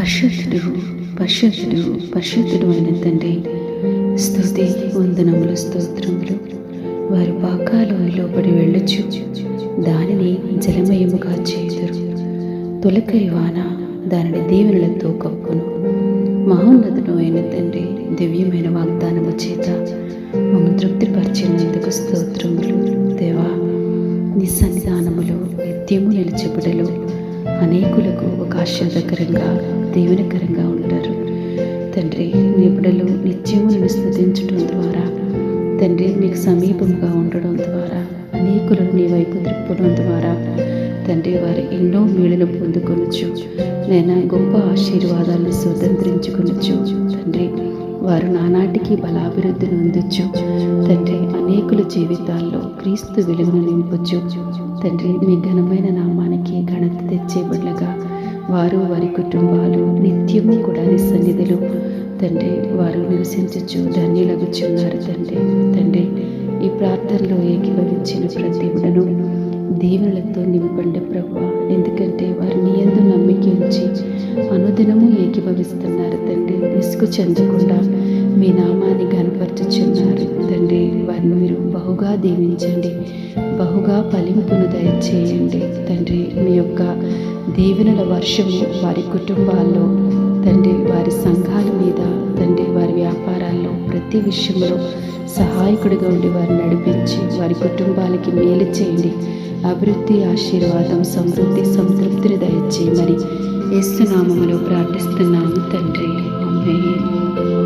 పరిశుద్ధుడు పరిశుద్ధుడు పరిశుద్ధుడు అయిన తండ్రి స్థుతి వందనములు స్తోత్రములు. వారు పాకాలు లోపడి వెళ్ళొచ్చు. దానిని జలమయముగా చేయుదురు. తొలకరి వాన దానిని దీవెనలతో కప్పును. మహోన్నతుడు అయిన తండ్రి దివ్యమైన వాగ్దానము చేత మమ్మల్ని తృప్తిపరిచినందుకు స్తోత్రములు. దేవా నీ సన్నిధానములో నిత్యము నిలిచబడలు అనేకులకు ఒక ఆశ్చర్యకరంగా దీవెనకరంగా ఉంటారు. తండ్రి నీ బిడ్డలు నిత్యము స్థుతించడం ద్వారా తండ్రి నీకు సమీపంగా ఉండడం ద్వారా అనేకులను నీ వైపు త్రిప్పడం ద్వారా తండ్రి వారు ఎన్నో మేలును పొందుకొనొచ్చు నేను గొప్ప ఆశీర్వాదాలను స్వతంత్రించుకొనొచ్చు తండ్రి వారు నానాటికి బలాభివృద్ధిని పొందొచ్చు తండ్రి అనేకుల జీవితాల్లో క్రీస్తు వెలుగును నింపొచ్చు తండ్రి మీ ఘనమైన నామానికి ఘనత తెచ్చేబడ్లగా వారు వారి కుటుంబాలు నిత్యము కూడా నీ సన్నిధిలో. తండ్రి వారు నివసించచ్చు ధన్యులగుచున్నారు. తండ్రి తండ్రి ఈ ప్రార్థనలో ఏకీభవించిన ప్రతి బిడను దీవెనలతో నింపండి ప్రభు ఎందుకంటే వారు నీ ఎందు నమ్మిక ఉంచి అనుదినము ఏకీభవిస్తున్నారు. తండ్రి ఇసుకు చెందకుండా మీ నామాన్ని కనపరచుచున్నారు తండ్రి బహుగా దీవించండి. బహుగా ఫలింపును దయచేయండి. తండ్రి మీ యొక్క దీవెనల వర్షము వారి కుటుంబాల్లో తండ్రి వారి సంఘాల మీద తండ్రి వారి వ్యాపారాల్లో ప్రతి విషయంలో సహాయకుడిగా ఉండి వారిని నడిపించి వారి కుటుంబాలకి మేలు చేయండి. అభివృద్ధి ఆశీర్వాదం సమృద్ధి సంతృప్తిని దయచేయమని యేసునామములో ప్రార్థిస్తున్నాము తండ్రి. అమ్మే